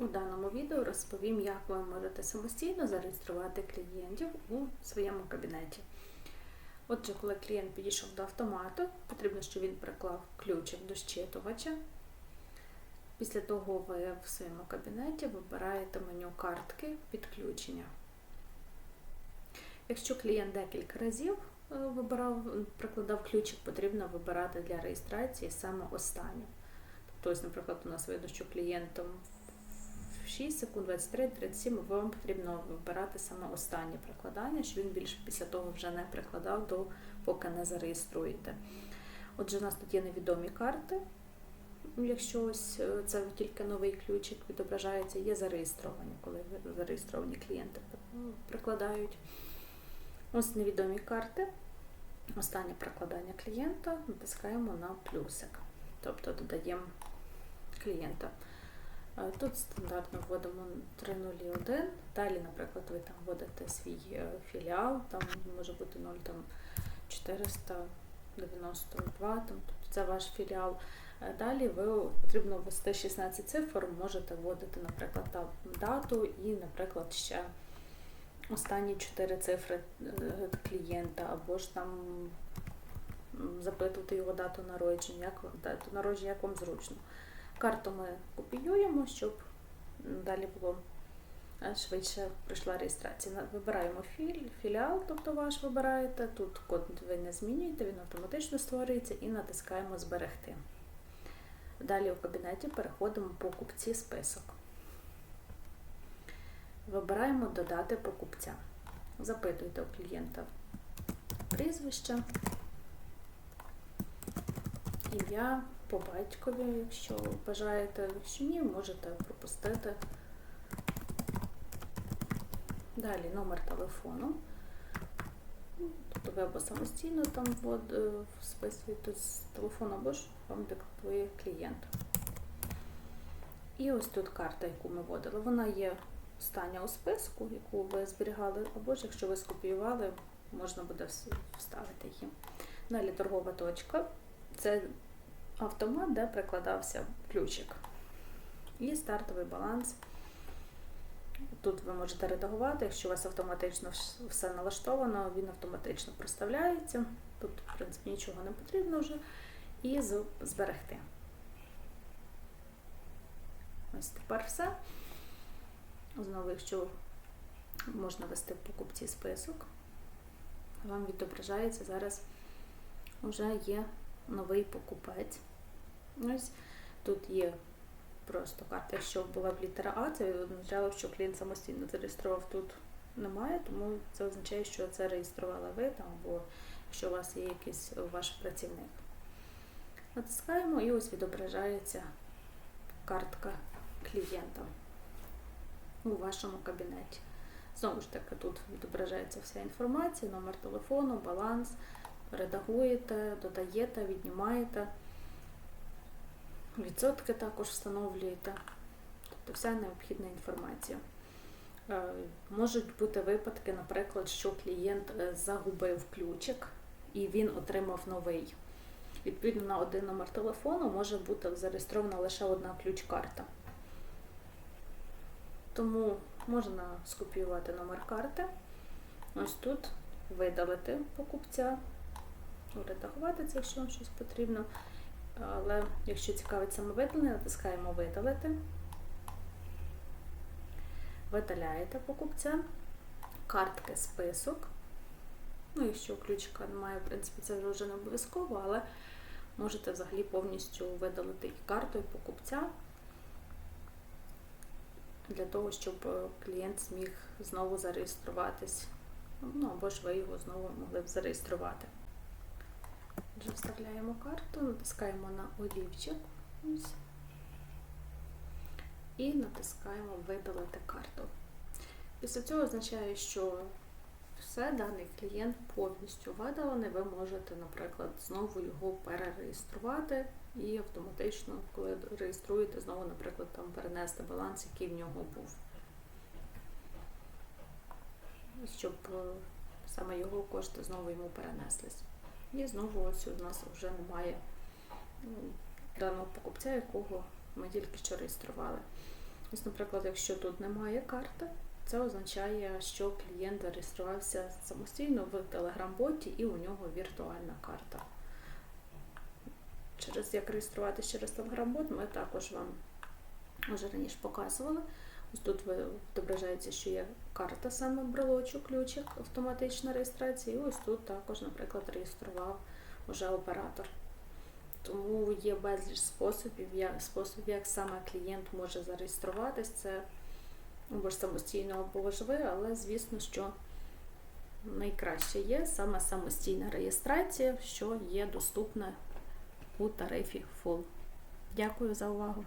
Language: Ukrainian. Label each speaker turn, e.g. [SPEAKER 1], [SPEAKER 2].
[SPEAKER 1] У даному відео розповім, як ви можете самостійно зареєструвати клієнтів у своєму кабінеті. Отже, коли клієнт підійшов до автомату, потрібно, щоб він приклав ключик до щитувача. Після того ви в своєму кабінеті вибираєте меню картки підключення. Якщо клієнт декілька разів е, вибирав, прикладав ключик, потрібно вибирати для реєстрації саме останню. Тобто, ось, наприклад, у нас видно, що клієнтом в 6 секунд, 23, 37, вам потрібно вибирати саме останнє прикладання, що він більше після того вже не прикладав, до, поки не зареєструєте. Отже, у нас тут є невідомі карти. Якщо ось е, це тільки новий ключик відображається, є зареєстровані, коли зареєстровані клієнти прикладають. Ось невідомі карти. Останнє прикладання клієнта натискаємо на плюсик. Тобто додаємо клієнта. Е, Тут стандартно вводимо 301. Далі, наприклад, ви там вводите свій е, філіал, там може бути 0 там 492, там, тобто це ваш філіал. Е, Далі ви потрібно ввести 16 цифр, можете вводити, наприклад, там дату і, наприклад, ще останні 4 цифри клієнта, або ж там запитувати його дату народження, як дату народження, як вам зручно. Карту ми копіюємо, щоб далі було швидше пройшла реєстрація. Вибираємо філь, філіал, тобто ваш вибираєте. Тут код ви не змінюєте, він автоматично створюється і натискаємо Зберегти. Далі у кабінеті переходимо по покупці список. Вибираємо Додати покупця. Запитуйте у клієнта прізвище, ім'я по батькові, якщо бажаєте, якщо ні, можете пропустити. Далі номер телефону. Тобто ви або самостійно там ввод, списуєте з телефону, або ж вам диктує клієнт. І ось тут карта, яку ми вводили, вона є остання у списку, яку ви зберігали, або ж якщо ви скопіювали, можна буде вставити її. Далі торгова точка. Це автомат, де прикладався ключик. І стартовий баланс. Тут ви можете редагувати, якщо у вас автоматично все налаштовано, він автоматично проставляється. Тут, в принципі, нічого не потрібно вже. І зберегти. Ось тепер все. Знову, якщо можна вести в покупці список, вам відображається зараз вже є новий покупець. Ось тут є просто карта. Якщо була б літера А, це означало, що клієнт самостійно зареєстрував тут немає, тому це означає, що це реєструвала ви там, або якщо у вас є якийсь ваш працівник. Натискаємо і ось відображається картка клієнта у вашому кабінеті. Знову ж таки, тут відображається вся інформація, номер телефону, баланс, редагуєте, додаєте, віднімаєте, відсотки також встановлюєте, тобто вся необхідна інформація. Можуть бути випадки, наприклад, що клієнт загубив ключик і він отримав новий. Відповідно, на один номер телефону може бути зареєстрована лише одна ключ-карта. Тому можна скопіювати номер карти. Ось тут видалити покупця, редагувати це, якщо вам щось потрібно. Але якщо цікавить саме видалення, натискаємо Видалити. Видаляєте покупця, картки список. Ну, якщо ключика немає, в принципі, це вже не обов'язково, але можете взагалі повністю видалити і карту, і покупця для того, щоб клієнт зміг знову зареєструватись. Ну, або ж ви його знову могли б зареєструвати. Отже, вставляємо карту, натискаємо на олівчик і натискаємо Видалити карту. Після цього означає, що все, даний клієнт повністю видалений, ви можете, наприклад, знову його перереєструвати і автоматично, коли реєструєте, знову, наприклад, там перенести баланс, який в нього був. Щоб саме його кошти знову йому перенеслись. І знову ось у нас вже немає ну, даного покупця, якого ми тільки що реєстрували. Ось, наприклад, якщо тут немає карти, це означає, що клієнт зареєструвався самостійно в Telegram-боті і у нього віртуальна карта. Через як реєструватися через Telegram-бот, ми також вам вже раніше показували. Ось тут відображається, що є карта саме брелочок, ключик, автоматична реєстрація, і ось тут також, наприклад, реєстрував уже оператор. Тому є безліч способів, як, способів, як саме клієнт може зареєструватись. Це або ж самостійно, або ж але звісно, що найкраще є саме самостійна реєстрація, що є доступна у тарифі Full. Дякую за увагу!